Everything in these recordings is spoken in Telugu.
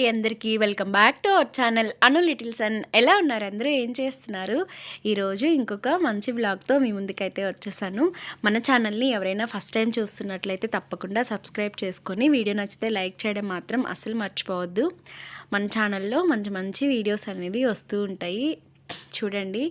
అండి అందరికీ. Welcome back to our channel Anu little son. ఎలా ఉన్నారు అందరూ? ఏం చేస్తున్నారు? ఈరోజు ఇంకొక మంచి బ్లాగ్తో మీ ముందుకైతే వచ్చేసాను. మన ఛానల్ని ఎవరైనా ఫస్ట్ టైం చూస్తున్నట్లయితే తప్పకుండా సబ్స్క్రైబ్ చేసుకొని వీడియో నచ్చితే లైక్ చేయడం మాత్రం అసలు మర్చిపోవద్దు. మన ఛానల్లో మంచి మంచి వీడియోస్ అనేది వస్తూ ఉంటాయి. చూడండి.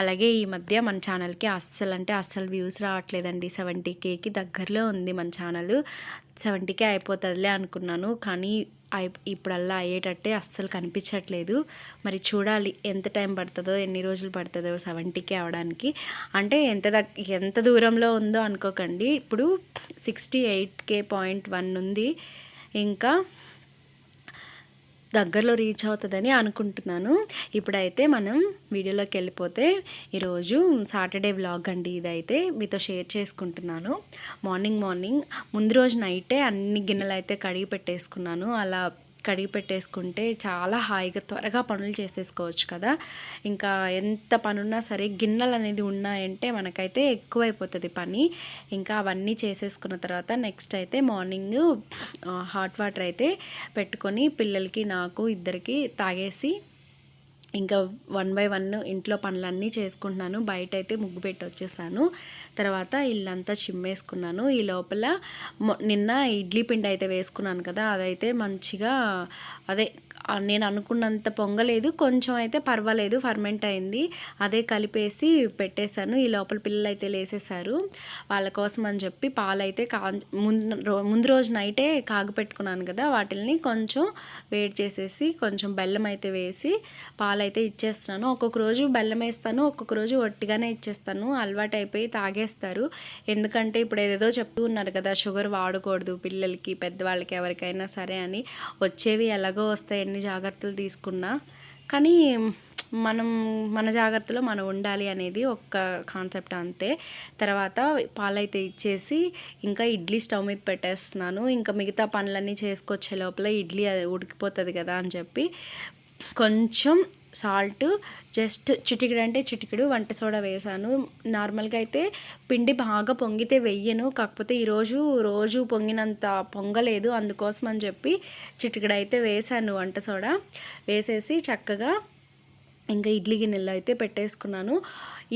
అలాగే ఈ మధ్య మన ఛానల్కి అస్సలు అంటే అస్సలు వ్యూస్ రావట్లేదండి. సెవెంటీ కేకి దగ్గరలో ఉంది మన ఛానల్. సెవెంటీకే అయిపోతుందిలే అనుకున్నాను. కానీ ఇప్పుడల్లా అయ్యేటట్టే అస్సలు కనిపించట్లేదు. మరి చూడాలి ఎంత టైం పడుతుందో ఎన్ని రోజులు పడుతుందో సెవెంటీకే అవడానికి. అంటే ఎంత ఎంత దూరంలో ఉందో అనుకోకండి. ఇప్పుడు sixty eight K point one ఉంది. ఇంకా దగ్గరలో రీచ్ అవుతుందని అనుకుంటున్నాను. ఇప్పుడైతే మనం వీడియోలోకి వెళ్ళిపోతే ఈరోజు సాటర్డే వ్లాగ్ అండి ఇదైతే మీతో షేర్ చేసుకుంటున్నాను. మార్నింగ్ మార్నింగ్ ముందు రోజు నైటే అన్ని గిన్నెలు అయితే కడిగి పెట్టేసుకున్నాను. అలా కడిగి పెట్టేసుకుంటే చాలా హాయిగా త్వరగా పనులు చేసేసుకోవచ్చు కదా. ఇంకా ఎంత పనున్నా సరే గిన్నెలు అనేది ఉన్నాయంటే మనకైతే ఎక్కువైపోతుంది పని. ఇంకా అవన్నీ చేసేసుకున్న తర్వాత నెక్స్ట్ అయితే మార్నింగ్ హాట్ వాటర్ అయితే పెట్టుకొని పిల్లలకి నాకు ఇద్దరికి తాగేసి ఇంకా వన్ బై వన్ ఇంట్లో పనులన్నీ చేసుకుంటున్నాను. బయట అయితే ముగ్గు పెట్టి వచ్చేసాను. తర్వాత ఇల్లంతా చిమ్మేసుకున్నాను. ఈ లోపల నిన్న ఇడ్లీ పిండి అయితే వేసుకున్నాను కదా అదైతే మంచిగా అదే నేను అనుకున్నంత పొంగలేదు. కొంచెం అయితే పర్వాలేదు ఫర్మెంట్ అయింది. అదే కలిపేసి పెట్టేశాను. ఈ లోపల పిల్లలు అయితే లేసేశారు. వాళ్ళ కోసం అని చెప్పి పాలు అయితే కా ముందు ముందు రోజు నైటే కాగపెట్టుకున్నాను కదా వాటిని కొంచెం వేడి చేసేసి కొంచెం బెల్లం అయితే వేసి పాలు అయితే ఇచ్చేస్తున్నాను. ఒక్కొక్క రోజు బెల్లం వేస్తాను ఒక్కొక్క రోజు ఒట్టిగానే ఇచ్చేస్తాను. అలవాటు అయిపోయి తాగేస్తారు. ఎందుకంటే ఇప్పుడు ఏదేదో చెప్తూ ఉన్నారు కదా షుగర్ వాడకూడదు పిల్లలకి పెద్దవాళ్ళకి ఎవరికైనా సరే అని. వచ్చేవి ఎలాగో వస్తాయని ఎన్ని జాగ్రత్తలు తీసుకున్నా. కానీ మనం మన జాగ్రత్తలో మనం ఉండాలి అనేది ఒక్క కాన్సెప్ట్ అంతే. తర్వాత పాలైతే ఇచ్చేసి ఇంకా ఇడ్లీ స్టవ్ మీద పెట్టేస్తున్నాను. ఇంకా మిగతా పనులన్నీ చేసుకొచ్చే లోపల ఇడ్లీ అది ఉడికిపోతుంది కదా అని చెప్పి కొంచెం సాల్ట్ జస్ట్ చిటికెడు అంటే చిటికెడు వంట సోడా వేసాను. నార్మల్గా అయితే పిండి బాగా పొంగితే వెయ్యను. కాకపోతే ఈరోజు రోజు పొంగినంత పొంగలేదు. అందుకోసం అని చెప్పి చిటికెడు అయితే వేసాను వంట సోడా. వేసేసి చక్కగా ఇంకా ఇడ్లీ గిన్నెలో అయితే పెట్టేసుకున్నాను.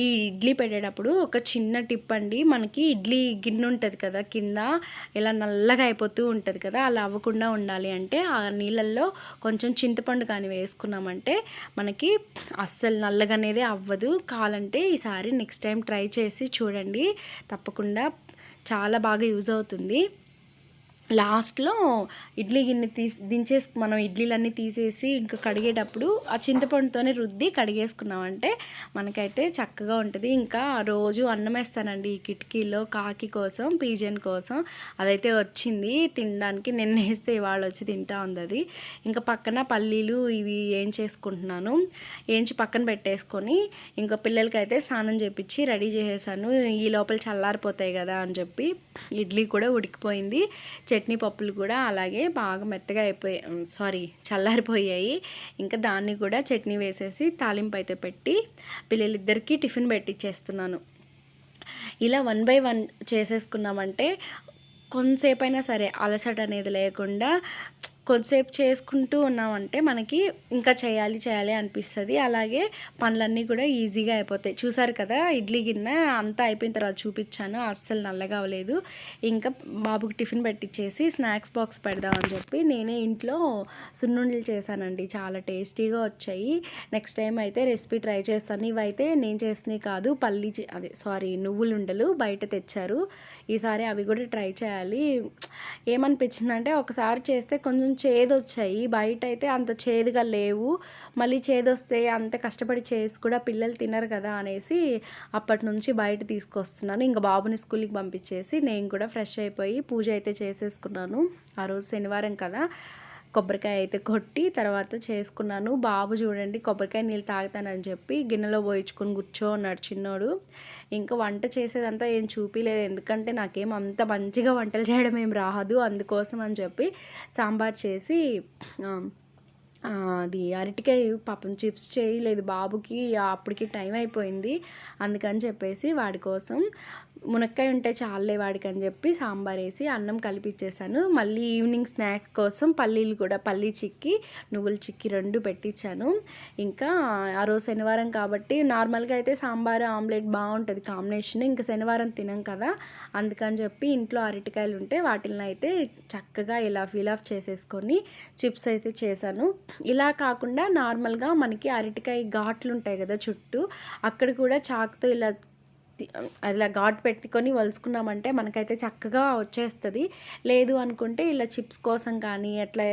ఈ ఇడ్లీ పెట్టేటప్పుడు ఒక చిన్న టిప్ అండి. మనకి ఇడ్లీ గిన్నె ఉంటుంది కదా కింద ఇలా నల్లగా అయిపోతూ ఉంటుంది కదా అలా అవ్వకుండా ఉండాలి అంటే ఆ నీళ్ళల్లో కొంచెం చింతపండు కానీ వేసుకున్నామంటే మనకి అస్సలు నల్లగా అనేది అవ్వదు. కావాలంటే ఈసారి నెక్స్ట్ టైం ట్రై చేసి చూడండి. తప్పకుండా చాలా బాగా యూజ్ అవుతుంది. లాస్ట్లో ఇడ్లీ గిన్నె తీసి దించేసి మనం ఇడ్లీలన్నీ తీసేసి ఇంకా కడిగేటప్పుడు ఆ చింతపండుతోనే రుద్ది కడిగేసుకున్నామంటే మనకైతే చక్కగా ఉంటుంది. ఇంకా రోజు అన్నం వేస్తానండి ఈ కిటికీలో కాకి కోసం పీజన్ కోసం. అదైతే వచ్చింది తినడానికి. నిన్న వేస్తే ఇవాళ వచ్చి తింటా ఉంది అది ఇంకా పక్కన పల్లీలు ఇవి ఏం చేసుకుంటున్నాను? ఏంచి పక్కన పెట్టేసుకొని ఇంకా పిల్లలకైతే స్నానం చేపించి రెడీ చేసేసాను. ఈ లోపల చల్లారిపోతాయి కదా అని చెప్పి ఇడ్లీ కూడా ఉడికిపోయింది. చట్నీ పప్పులు కూడా అలాగే బాగా మెత్తగా అయిపోయాయి సారీ చల్లారిపోయాయి. ఇంకా దాన్ని కూడా చట్నీ వేసేసి తాలింపు అయితే పెట్టి పిల్లలిద్దరికీ టిఫిన్ పెట్టిచ్చేస్తున్నాను. ఇలా వన్ బై వన్ చేసేసుకున్నామంటే కొంతసేపైనా సరే అలసట అనేది లేకుండా కొద్దిసేపు చేసుకుంటూ ఉన్నామంటే మనకి ఇంకా చేయాలి చేయాలి అనిపిస్తుంది. అలాగే పనులన్నీ కూడా ఈజీగా అయిపోతాయి. చూసారు కదా ఇడ్లీ గిన్నె అంతా అయిపోయిన తర్వాత చూపించాను. అస్సలు నల్లగా అవ్వలేదు. ఇంకా బాబుకి టిఫిన్ పెట్టించేసి స్నాక్స్ బాక్స్ పెడదామని చెప్పి నేనే ఇంట్లో సున్నుండలు చేశానండి. చాలా టేస్టీగా వచ్చాయి. నెక్స్ట్ టైం అయితే రెసిపీ ట్రై చేస్తాను. ఇవైతే నేను చేసినవి కాదు పల్లి చే- అదే సారీ నువ్వులు ఉండలు బయట తెచ్చారు. ఈసారి అవి కూడా ట్రై చేయాలి. ఏమనిపించిందంటే ఒకసారి చేస్తే కొంచెం చేదు వచ్చాయి బయట అయితే అంత చేదుగా లేవు. మళ్ళీ చేదు వస్తే అంత కష్టపడి చేసి కూడా పిల్లలు తినరు కదా అనేసి అప్పటి నుంచి బయట తీసుకొస్తున్నాను. ఇంకా బాబుని స్కూల్కి పంపించేసి నేను కూడా ఫ్రెష్ అయిపోయి పూజ అయితే చేసేసుకున్నాను. ఆ రోజు శనివారం కదా. కొబ్బరికాయ అయితే కొట్టి తర్వాత చేసుకున్నాను. బాబు చూడండి కొబ్బరికాయ నీళ్ళు తాగుతానని చెప్పి గిన్నెలో పోయించుకొని కూర్చో ఉన్నాడు చిన్నోడు. ఇంకా వంట చేసేదంతా ఏం చూపిలేదు. ఎందుకంటే నాకేం అంత మంచిగా వంటలు చేయడం ఏం రాదు. అందుకోసం అని చెప్పి సాంబార్ చేసి అది అరటికాయ పాపం చిప్స్ చేయలేదు. బాబుకి అప్పటికి టైం అయిపోయింది. అందుకని చెప్పేసి వాడి కోసం మునక్కాయ ఉంటే చాలే వాడికి అని చెప్పి సాంబార్ వేసి అన్నం కలిపిచ్చేసాను. మళ్ళీ ఈవినింగ్ స్నాక్స్ కోసం పల్లీలు కూడా పల్లీ చిక్కి నువ్వుల చిక్కి రెండు పెట్టించాను ఇంకా ఆ రోజు శనివారం కాబట్టి నార్మల్గా అయితే సాంబార్ ఆమ్లెట్ బాగుంటుంది కాంబినేషన్. ఇంకా శనివారం తినం కదా అందుకని చెప్పి ఇంట్లో అరటికాయలు ఉంటే వాటిని అయితే చక్కగా ఇలా ఫిల్ ఆఫ్ చేసేసుకొని చిప్స్ అయితే చేశాను. ఇలా కాకుండా నార్మల్గా మనకి అరటికాయ ఘాట్లు ఉంటాయి కదా చుట్టూ అక్కడ కూడా చాకుతో ఇలా అలా ఘాట్ పెట్టుకొని వలుసుకున్నామంటే మనకైతే చక్కగా వచ్చేస్తుంది. లేదు అనుకుంటే ఇలా చిప్స్ కోసం కానీ అట్లా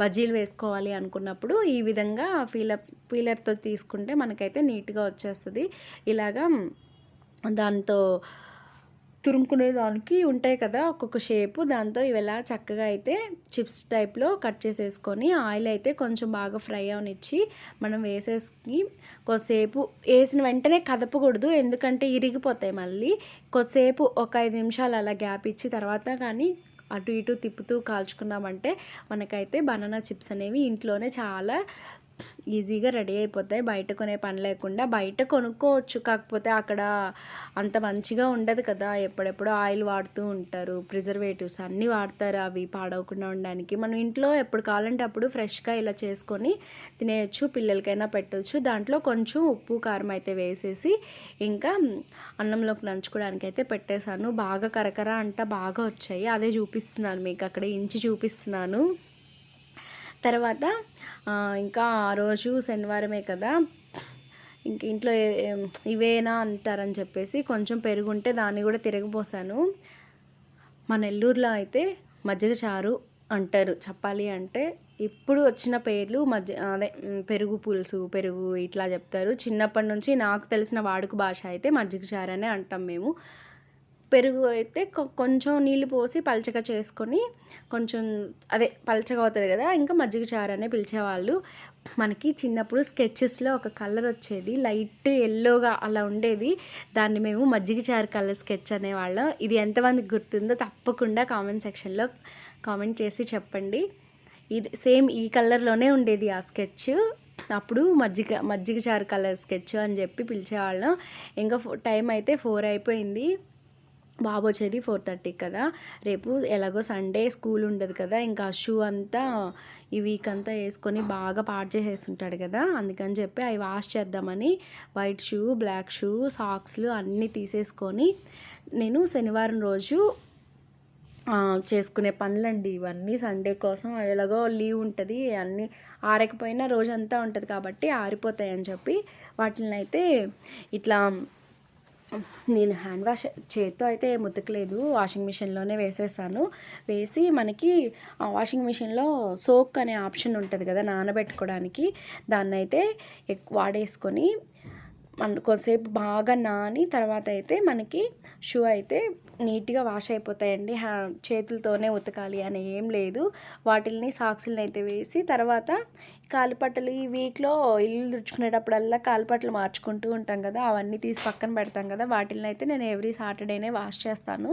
బజ్జీలు వేసుకోవాలి అనుకున్నప్పుడు ఈ విధంగా ఫీలర్ ఫీలర్తో తీసుకుంటే మనకైతే నీట్గా వచ్చేస్తుంది. ఇలాగా దాంతో తురుముకునేదానికి ఉంటాయి కదా ఒక్కొక్క షేపు. దాంతో ఇవిలా చక్కగా అయితే చిప్స్ టైప్లో కట్ చేసేసుకొని ఆయిల్ అయితే కొంచెం బాగా ఫ్రై అవనిచ్చి మనం వేసేసి కొద్దిసేపు వేసిన వెంటనే కదపకూడదు. ఎందుకంటే ఇరిగిపోతాయి మళ్ళీ. కొద్దిసేపు ఒక ఐదు నిమిషాలు అలా గ్యాప్ ఇచ్చి తర్వాత కానీ అటు ఇటు తిప్పుతూ కాల్చుకున్నామంటే మనకైతే బనానా చిప్స్ అనేవి ఇంట్లోనే చాలా ఈజీగా రెడీ అయిపోతాయి. బయట కొనే పని లేకుండా బయట కొనుక్కోవచ్చు. కాకపోతే అక్కడ అంత మంచిగా ఉండదు కదా. ఎప్పుడెప్పుడో ఆయిల్ వాడుతూ ఉంటారు. ప్రిజర్వేటివ్స్ అన్నీ వాడతారు. అవి పాడవకుండా ఉండడానికి. మనం ఇంట్లో ఎప్పుడు కావాలంటే అప్పుడు ఫ్రెష్గా ఇలా చేసుకొని తినేయచ్చు. పిల్లలకైనా పెట్టవచ్చు దాంట్లో కొంచెం ఉప్పు కారం అయితే వేసేసి ఇంకా అన్నంలోకి నంచుకోవడానికి అయితే పెట్టేశాను. బాగా కరకర అంట బాగా వచ్చాయి. అదే చూపిస్తున్నాను మీకు. అక్కడ ఇంచి చూపిస్తున్నాను. తర్వాత ఇంకా ఆ రోజు శనివారమే కదా ఇంక ఇంట్లో ఇవేనా అంటారని చెప్పేసి కొంచెం పెరుగుంటే దాన్ని కూడా తిరగబోసాను. మా నెల్లూరులో అయితే మజ్జిగ చారు అంటారు. చెప్పాలి అంటే ఇప్పుడు వచ్చిన పేర్లు మధ్య అదే పెరుగు పులుసు పెరుగు ఇట్లా చెప్తారు. చిన్నప్పటి నుంచి నాకు తెలిసిన వాడుక భాష అయితే మజ్జిగ చారు అనే అంటాం మేము. పెరుగు అయితే కొంచెం నీళ్ళు పోసి పలచగా చేసుకొని కొంచెం అదే పల్చగా అవుతుంది కదా ఇంకా మజ్జిగ చారు అనే పిలిచేవాళ్ళు. మనకి చిన్నప్పుడు స్కెచెస్లో ఒక కలర్ వచ్చేది లైట్ ఎల్లోగా అలా ఉండేది. దాన్ని మేము మజ్జిగ చారు కలర్ స్కెచ్ అనేవాళ్ళం. ఇది ఎంతమందికి గుర్తుందో తప్పకుండా కామెంట్ సెక్షన్లో కామెంట్ చేసి చెప్పండి. ఇది సేమ్ ఈ కలర్లోనే ఉండేది ఆ స్కెచ్. అప్పుడు మజ్జిగ మజ్జిగ చారు కలర్ స్కెచ్ అని చెప్పి పిలిచేవాళ్ళం. ఇంకా ఫో- టైం అయితే ఫోర్ అయిపోయింది. బాబు వచ్చేది ఫోర్ థర్టీకి కదా. రేపు ఎలాగో సండే స్కూల్ ఉండదు కదా. ఇంకా షూ అంతా ఈ వీక్ అంతా వేసుకొని బాగా పాడు చేసేస్తుంటాడు కదా. అందుకని చెప్పి అవి వాష్ చేద్దామని వైట్ షూ బ్లాక్ షూ సాక్స్లు అన్నీ తీసేసుకొని నేను శనివారం రోజు చేసుకునే పనులండి ఇవన్నీ. సండే కోసం ఎలాగో లీవ్ ఉంటుంది. అన్నీ ఆరకపోయినా రోజంతా ఉంటుంది కాబట్టి ఆరిపోతాయని చెప్పి వాటిని అయితే ఇట్లా నేను హ్యాండ్ వాష్ చేత్తో అయితే ముతకలేదు వాషింగ్ మిషన్లోనే వేసేసాను. వేసి మనకి ఆ వాషింగ్ మిషన్లో సోక్ అనే ఆప్షన్ ఉంటుంది కదా నానబెట్టుకోవడానికి దాన్ని అయితే వాడేసుకొని మన కొంతసేపు బాగా నాని తర్వాత అయితే మనకి షూ అయితే నీట్గా వాష్ అయిపోతాయండి. హ్యా చేతులతోనే ఉతకాలి అని ఏం లేదు. వాటిల్ని సాక్సులను అయితే వేసి తర్వాత కాలిపట్టలు ఈ వీక్లో ఇల్లు తుడుచుకునేటప్పుడల్లా కాలిపట్టలు మార్చుకుంటూ ఉంటాం కదా అవన్నీ తీసి పక్కన పెడతాం కదా వాటిని అయితే నేను ఎవ్రీ సాటర్డేనే వాష్ చేస్తాను.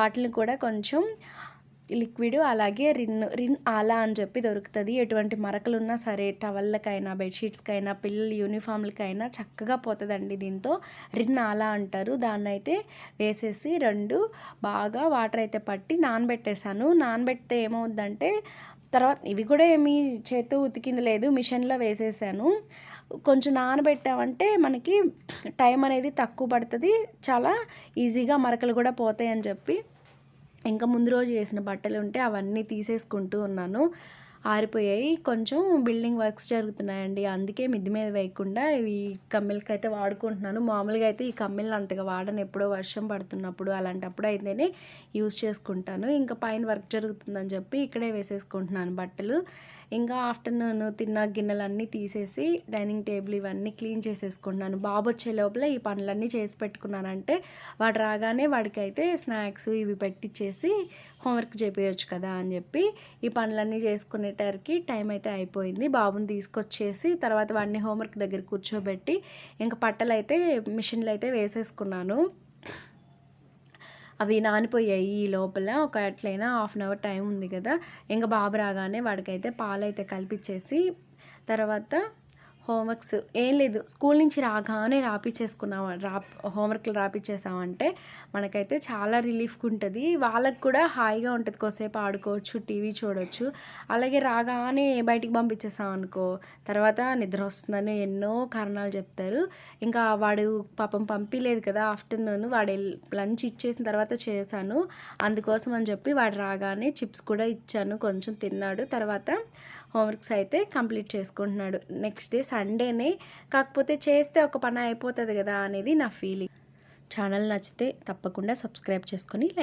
వాటిని కూడా కొంచెం లిక్విడ్ అలాగే రిన్ రిన్ ఆలా అని చెప్పి దొరుకుతుంది. ఎటువంటి మరకలు ఉన్నా సరే టవల్లకైనా బెడ్షీట్స్కైనా పిల్లల యూనిఫామ్లకైనా చక్కగా పోతుందండి దీంతో. రిన్ ఆలా అంటారు. దాన్ని అయితే వేసేసి రెండు బాగా వాటర్ అయితే పట్టి నానబెట్టేశాను. నానబెడితే ఏమవుద్దంటే తర్వాత ఇవి కూడా ఏమీ చేత్తో ఉతికింది లేదు. మిషన్లో వేసేసాను. కొంచెం నానబెట్టామంటే మనకి టైం అనేది తక్కువ పడుతుంది. చాలా ఈజీగా మరకలు కూడా పోతాయని చెప్పి ఇంకా ముందు రోజు వేసిన బట్టలు ఉంటే అవన్నీ తీసేసుకుంటూ ఉన్నాను. ఆరిపోయాయి. కొంచెం బిల్డింగ్ వర్క్స్ జరుగుతున్నాయండి. అందుకే మిద్ది మీద వేయకుండా ఇవి కమ్మిలకి అయితే వాడుకుంటున్నాను. మామూలుగా అయితే ఈ కమ్మిళ్ళని అంతగా వాడను. ఎప్పుడో వర్షం పడుతున్నప్పుడు అలాంటప్పుడు అయితేనే యూజ్ చేసుకుంటాను. ఇంకా పైన వర్క్ జరుగుతుందని చెప్పి ఇక్కడే వేసేసుకుంటున్నాను బట్టలు. ఇంకా ఆఫ్టర్నూన్ తిన్న గిన్నెలన్నీ తీసేసి డైనింగ్ టేబుల్ ఇవన్నీ క్లీన్ చేసేసుకున్నాను. బాబు వచ్చే లోపల ఈ పనులన్నీ చేసి పెట్టుకున్నానంటే వాడు రాగానే వాడికైతే స్నాక్స్ ఇవి పెట్టించేసి హోంవర్క్ చేపించచ్చు కదా అని చెప్పి ఈ పనులన్నీ చేసుకునేటరికి టైం అయితే అయిపోయింది. బాబుని తీసుకొచ్చేసి తర్వాత వాడిని హోంవర్క్ దగ్గర కూర్చోబెట్టి ఇంకా పట్టలు అయితే మిషన్లు అయితే వేసేసుకున్నాను. అవి నానిపోయాయి ఈ లోపల. ఒక ఎట్లయినా హాఫ్ అన్ అవర్ టైం ఉంది కదా. ఇంకా బాబు రాగానే వాడికైతే పాలైతే కలిపిచ్చేసి తర్వాత హోంవర్క్స్ ఏం లేదు. స్కూల్ నుంచి రాగానే రాపిచ్చేసుకున్నాం రా హోంవర్క్లు రాపిచ్చేసామంటే మనకైతే చాలా రిలీఫ్గా ఉంటుంది. వాళ్ళకి కూడా హాయిగా ఉంటుంది. కొద్దిసేపు ఆడుకోవచ్చు టీవీ చూడొచ్చు. అలాగే రాగానే బయటికి పంపించేసాం అనుకో తర్వాత నిద్ర వస్తుందని ఎన్నో కారణాలు చెప్తారు. ఇంకా వాడు పాపం పంపించలేదు కదా ఆఫ్టర్నూన్ వాడు లంచ్ ఇచ్చేసిన తర్వాత చేశాను. అందుకోసం అని చెప్పి వాడు రాగానే చిప్స్ కూడా ఇచ్చాను. కొంచెం తిన్నాడు. తర్వాత హోంవర్క్స్ అయితే కంప్లీట్ చేసుకుంటున్నాడు. నెక్స్ట్ డే సండేనే కాకపోతే చేస్తే ఒక పని అయిపోతుంది కదా అనేది నా ఫీలింగ్. ఛానల్ నచ్చితే తప్పకుండా సబ్స్క్రైబ్ చేసుకొని లైక్